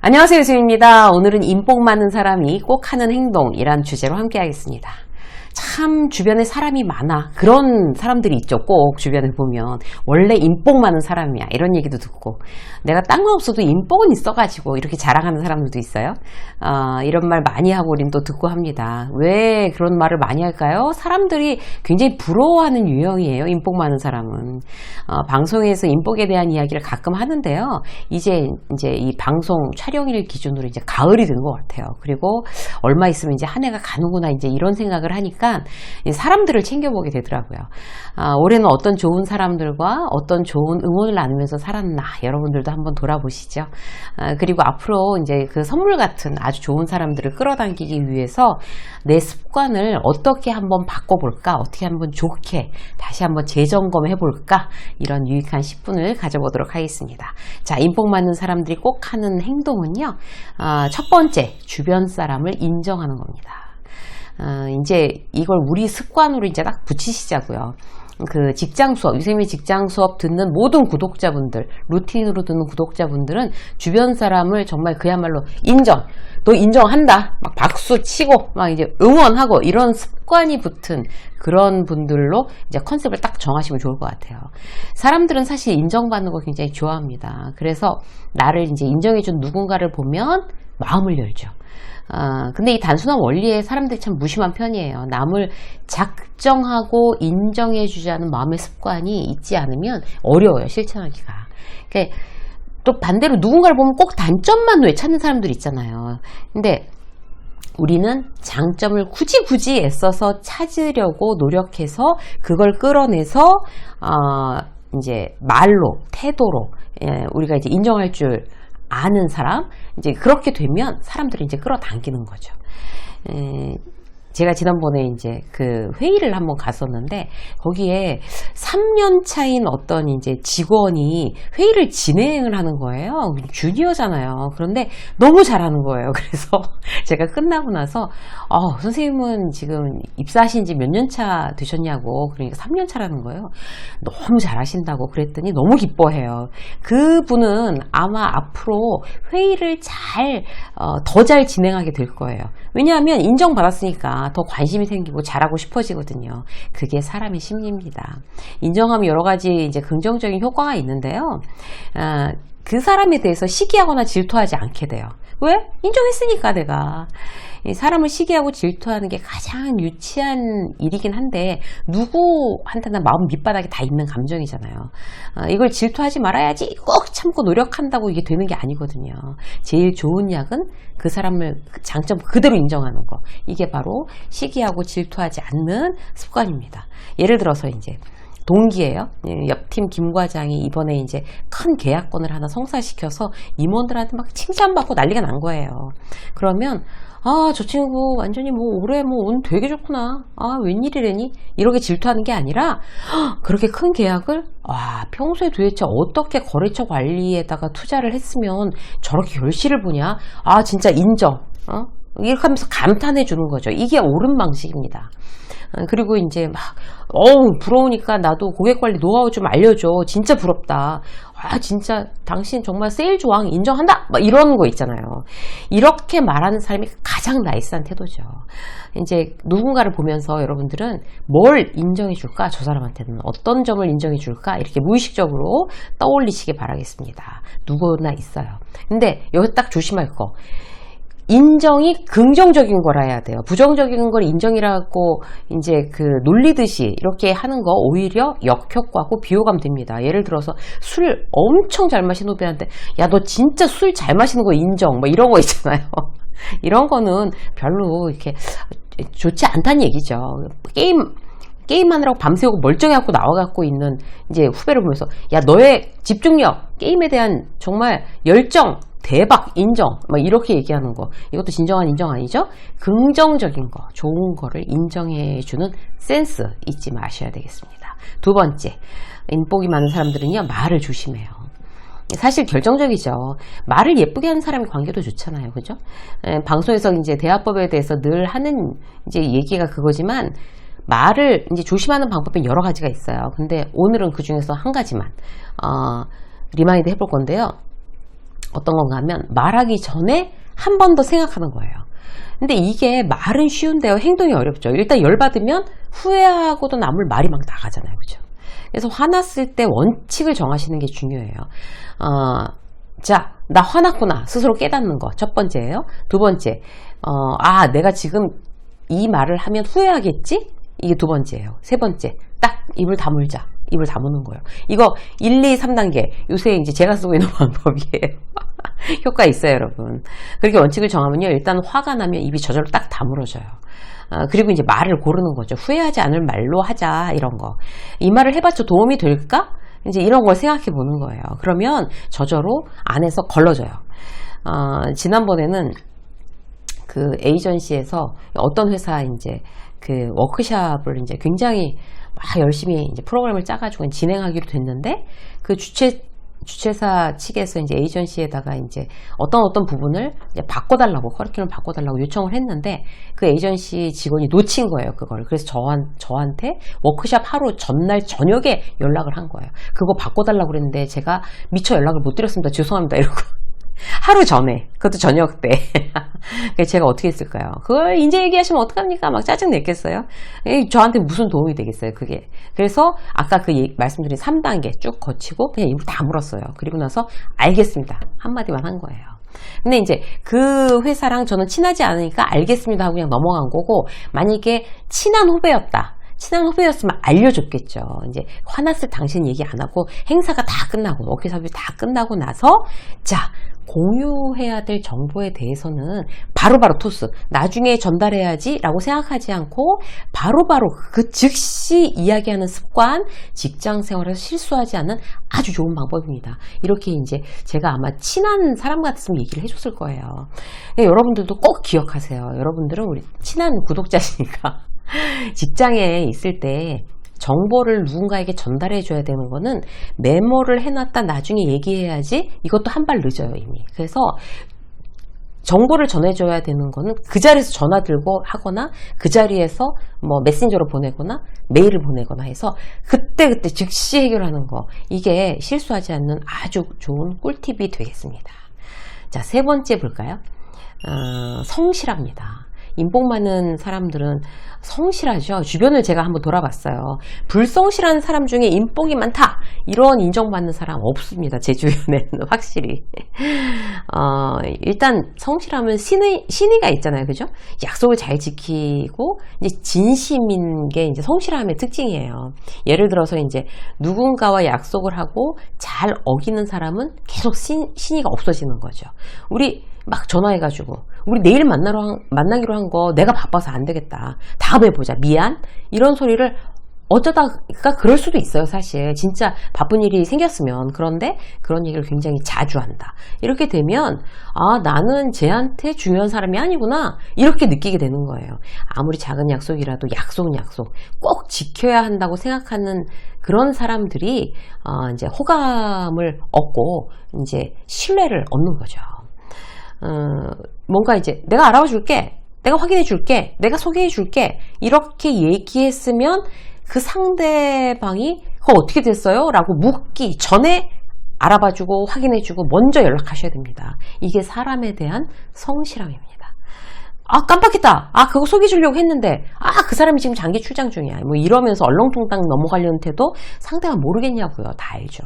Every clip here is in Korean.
안녕하세요, 유수입니다. 오늘은 인복 많은 사람이 꼭 하는 행동이란 주제로 함께 하겠습니다. 참 주변에 사람이 많아. 그런 사람들이 있죠 꼭 주변에 보면. 원래 인복 많은 사람이야. 이런 얘기도 듣고. 내가 딴건 없어도 인복은 있어가지고 이렇게 자랑하는 사람들도 있어요. 아, 이런 말 많이 하고 우린 또 듣고 합니다. 왜 그런 말을 많이 할까요? 사람들이 굉장히 부러워하는 유형이에요 인복 많은 사람은. 어, 방송에서 인복에 대한 이야기를 가끔 하는데요. 이제 이제 이 방송 촬영일 기준으로 이제 가을이 된 것 같아요. 그리고 얼마 있으면 이제 한 해가 가는구나 이제 이런 생각을 하니까 이 사람들을 챙겨보게 되더라고요. 아, 올해는 어떤 좋은 사람들과 어떤 좋은 응원을 나누면서 살았나 여러분들도 한번 돌아보시죠. 아, 그리고 앞으로 이제 그 선물 같은 아주 좋은 사람들을 끌어당기기 위해서 내 습관을 어떻게 한번 바꿔볼까, 어떻게 한번 좋게 다시 한번 재점검해 볼까 이런 유익한 10분을 가져보도록 하겠습니다. 자, 인복 많은 사람들이 꼭 하는 행동은요. 아, 첫 번째 주변 사람을 인정하는 겁니다. 어, 이제 이걸 우리 습관으로 이제 딱 붙이시자고요. 그 직장 수업, 유세미 직장 수업 듣는 모든 구독자분들, 루틴으로 듣는 구독자분들은 주변 사람을 정말 그야말로 인정, 또 인정한다, 막 박수 치고, 막 이제 응원하고 이런 습관이 붙은 그런 분들로 이제 컨셉을 딱 정하시면 좋을 것 같아요. 사람들은 사실 인정받는 거 굉장히 좋아합니다. 그래서 나를 이제 인정해준 누군가를 보면 마음을 열죠. 아, 근데 이 단순한 원리에 사람들이 참 무심한 편이에요. 남을 작정하고 인정해 주자는 마음의 습관이 있지 않으면 어려워요, 실천하기가. 그러니까 또 반대로 누군가를 보면 꼭 단점만 왜 찾는 사람들 있잖아요. 근데 우리는 장점을 굳이 굳이 애써서 찾으려고 노력해서 그걸 끌어내서 어, 이제 말로 태도로 예, 우리가 이제 인정할 줄 아는 사람 이제 그렇게 되면 사람들이 이제 끌어당기는 거죠. 에, 제가 지난번에 이제 그 회의를 한번 갔었는데 거기에 3년 차인 어떤 이제 직원이 회의를 진행을 하는 거예요. 주니어잖아요. 그런데 너무 잘하는 거예요. 그래서 제가 끝나고 나서 어, 선생님은 지금 입사하신 지 몇 년 차 되셨냐고 그러니까 3년 차라는 거예요. 너무 잘하신다고 그랬더니 너무 기뻐해요. 그분은 아마 앞으로 회의를 잘, 어, 더잘 진행하게 될 거예요. 왜냐하면 인정받았으니까 더 관심이 생기고 잘하고 싶어지거든요. 그게 사람의 심리입니다. 인정하면 여러 가지 이제 긍정적인 효과가 있는데요. 아, 그 사람에 대해서 시기하거나 질투하지 않게 돼요. 왜? 인정했으니까 내가. 사람을 시기하고 질투하는 게 가장 유치한 일이긴 한데 누구한테나 마음 밑바닥에 다 있는 감정이잖아요. 아, 이걸 질투하지 말아야지 꼭 참고 노력한다고 이게 되는 게 아니거든요. 제일 좋은 약은 그 사람을 장점 그대로 인정하는 거. 이게 바로 시기하고 질투하지 않는 습관입니다. 예를 들어서 이제 동기예요. 예, 옆팀 김 과장이 이번에 이제 큰 계약권을 하나 성사시켜서 임원들한테 막 칭찬받고 난리가 난 거예요. 그러면 아, 저 친구 완전히 뭐 올해 뭐 운 되게 좋구나. 아, 웬일이래니? 이렇게 질투하는 게 아니라 그렇게 큰 계약을 와, 평소에 도대체 어떻게 거래처 관리에다가 투자를 했으면 저렇게 결실을 보냐? 아, 진짜 인정. 어? 이렇게 하면서 감탄해 주는 거죠. 이게 옳은 방식입니다. 어, 그리고 이제 막, 어우, 부러우니까 나도 고객 관리 노하우 좀 알려줘. 진짜 부럽다. 아, 진짜 당신 정말 세일 조항 인정한다! 막 이런 거 있잖아요. 이렇게 말하는 사람이 가장 나이스한 태도죠. 이제 누군가를 보면서 여러분들은 뭘 인정해 줄까? 저 사람한테는 어떤 점을 인정해 줄까? 이렇게 무의식적으로 떠올리시기 바라겠습니다. 누구나 있어요. 근데 여기 딱 조심할 거. 인정이 긍정적인 거라 해야 돼요. 부정적인 걸 인정이라고 이제 그 놀리듯이 이렇게 하는 거 오히려 역효과고 비호감 됩니다. 예를 들어서 술 엄청 잘 마시는 후배한테 야 너 진짜 술 잘 마시는 거 인정 뭐 이런 거 있잖아요. 이런 거는 별로 이렇게 좋지 않다는 얘기죠. 게임 게임하느라고 밤새고 멀쩡해갖고 나와갖고 있는 이제 후배를 보면서 야 너의 집중력 게임에 대한 정말 열정 대박 인정 막 이렇게 얘기하는 거 이것도 진정한 인정 아니죠? 긍정적인 거 좋은 거를 인정해 주는 센스 잊지 마셔야 되겠습니다. 두 번째 인복이 많은 사람들은요 말을 조심해요. 사실 결정적이죠. 말을 예쁘게 하는 사람이 관계도 좋잖아요. 그죠? 에, 방송에서 이제 대화법에 대해서 늘 하는 이제 얘기가 그거지만 말을 이제 조심하는 방법은 여러 가지가 있어요. 근데 오늘은 그 중에서 한 가지만 어, 리마인드 해볼 건데요. 어떤 건가 하면 말하기 전에 한 번 더 생각하는 거예요. 근데 이게 말은 쉬운데요. 행동이 어렵죠. 일단 열받으면 후회하고도 남을 말이 막 나가잖아요. 그죠? 그래서 화났을 때 원칙을 정하시는 게 중요해요. 어, 자, 나 화났구나. 스스로 깨닫는 거. 첫 번째예요. 두 번째, 어, 아, 내가 지금 이 말을 하면 후회하겠지? 이게 두 번째예요. 세 번째, 딱 입을 다물자. 입을 다무는 거예요. 이거 1, 2, 3단계. 요새 이제 제가 쓰고 있는 방법이에요. 효과 있어요, 여러분. 그렇게 원칙을 정하면요. 일단 화가 나면 입이 저절로 딱 다물어져요. 아, 그리고 이제 말을 고르는 거죠. 후회하지 않을 말로 하자, 이런 거. 이 말을 해봤자 도움이 될까? 이제 이런 걸 생각해 보는 거예요. 그러면 저절로 안에서 걸러져요. 어, 지난번에는 그 에이전시에서 어떤 회사 이제 그 워크샵을 이제 굉장히 막 열심히 이제 프로그램을 짜가지고 진행하기로 됐는데 그 주최 주최사 측에서 이제 에이전시에다가 이제 어떤 어떤 부분을 이제 바꿔달라고 커리큘럼 바꿔달라고 요청을 했는데 그 에이전시 직원이 놓친 거예요 그걸. 그래서 저한 저한테 워크샵 하루 전날 저녁에 연락을 한 거예요. 그거 바꿔달라고 그랬는데 제가 미처 연락을 못 드렸습니다. 죄송합니다. 이러고 하루 전에 그것도 저녁 때 제가 어떻게 했을까요? 그걸 이제 얘기하시면 어떡합니까? 막 짜증 냈겠어요? 에이, 저한테 무슨 도움이 되겠어요, 그게. 그래서 아까 그 얘기- 말씀드린 3단계 쭉 거치고 그냥 입을 다 물었어요. 그리고 나서 알겠습니다. 한마디만 한 거예요. 근데 이제 그 회사랑 저는 친하지 않으니까 알겠습니다 하고 그냥 넘어간 거고 만약에 친한 후배였다. 친한 후배였으면 알려줬겠죠. 이제 화났을 당신 얘기 안 하고 행사가 다 끝나고 워크숍이 다 끝나고 나서 자 공유해야 될 정보에 대해서는 바로바로 토스. 나중에 전달해야지 라고 생각하지 않고 바로 바로 그 즉시 이야기하는 습관 직장 생활에서 실수하지 않는 아주 좋은 방법입니다. 이렇게 이제 제가 아마 친한 사람 같았으면 얘기를 해줬을 거예요. 예, 여러분들도 꼭 기억하세요. 여러분들은 우리 친한 구독자시니까 직장에 있을 때 정보를 누군가에게 전달해 줘야 되는 거는 메모를 해놨다 나중에 얘기해야지 이것도 한 발 늦어요 이미. 그래서 정보를 전해줘야 되는 거는 그 자리에서 전화 들고 하거나 그 자리에서 뭐 메신저로 보내거나 메일을 보내거나 해서 그때그때 즉시 해결하는 거. 이게 실수하지 않는 아주 좋은 꿀팁이 되겠습니다. 자 세 번째 볼까요? 어, 성실합니다 인복 많은 사람들은 성실하죠. 주변을 제가 한번 돌아봤어요. 불성실한 사람 중에 인복이 많다. 이런 인정받는 사람 없습니다. 제 주변에는 확실히. 어, 일단 성실하면 신의, 신의가 있잖아요. 그죠? 약속을 잘 지키고 이제 진심인 게 이제 성실함의 특징이에요. 예를 들어서 이제 누군가와 약속을 하고 잘 어기는 사람은 계속 신, 신의가 없어지는 거죠. 우리 막 전화해가지고 우리 내일 만나러 한- 만나기로 한 거 내가 바빠서 안 되겠다. 다음에 보자. 미안. 이런 소리를 어쩌다가 그럴 수도 있어요, 사실. 진짜 바쁜 일이 생겼으면. 그런데 그런 얘기를 굉장히 자주 한다. 이렇게 되면, 아, 나는 쟤한테 중요한 사람이 아니구나. 이렇게 느끼게 되는 거예요. 아무리 작은 약속이라도 약속은 약속. 꼭 지켜야 한다고 생각하는 그런 사람들이, 어, 이제 호감을 얻고, 이제 신뢰를 얻는 거죠. 어, 뭔가 이제 내가 알아봐 줄게, 내가 확인해 줄게, 내가 소개해 줄게 이렇게 얘기했으면 그 상대방이 그거 어떻게 됐어요? 라고 묻기 전에 알아봐주고 확인해주고 먼저 연락하셔야 됩니다. 이게 사람에 대한 성실함입니다. 아 깜빡했다. 아 그거 소개해 주려고 했는데 아 그 사람이 지금 장기 출장 중이야. 뭐 이러면서 얼렁뚱땅 넘어가려는 태도 상대가 모르겠냐고요. 다 알죠.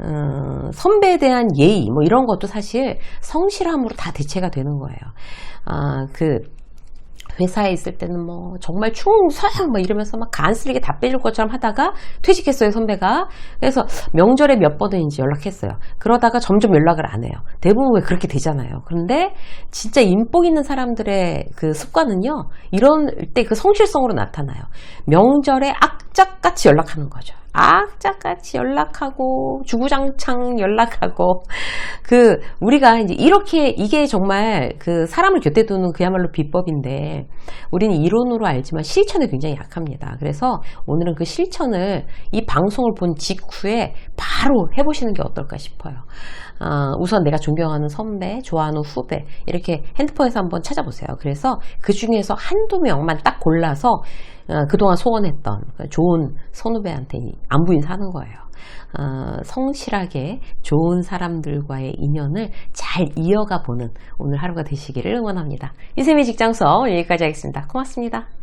음, 선배에 대한 예의 뭐 이런 것도 사실 성실함으로 다 대체가 되는 거예요. 아, 그 회사에 있을 때는 뭐 정말 충성 뭐 이러면서 막 간쓰리게 다 빼줄 것처럼 하다가 퇴직했어요 선배가. 그래서 명절에 몇 이제 연락했어요. 그러다가 점점 연락을 안 해요. 대부분 왜 그렇게 되잖아요. 그런데 진짜 인복 있는 사람들의 그 습관은요 이런 때 그 성실성으로 나타나요. 명절에 악착같이 연락하는 거죠 악착같이 연락하고 주구장창 연락하고 그 우리가 이제 이렇게 이게 정말 그 사람을 곁에 두는 그야말로 비법인데 우리는 이론으로 알지만 실천에 굉장히 약합니다. 그래서 오늘은 그 실천을 이 방송을 본 직후에 바로 해보시는 게 어떨까 싶어요. 어, 우선 내가 존경하는 선배, 좋아하는 후배 이렇게 핸드폰에서 한번 찾아보세요. 그래서 그 중에서 한두 명만 딱 골라서 어, 그동안 소원했던 그 좋은 선후배한테 안부 인 사는 거예요. 어, 성실하게 좋은 사람들과의 인연을 잘 이어가 보는 오늘 하루가 되시기를 응원합니다. 이샘의 직장서 여기까지 하겠습니다. 고맙습니다.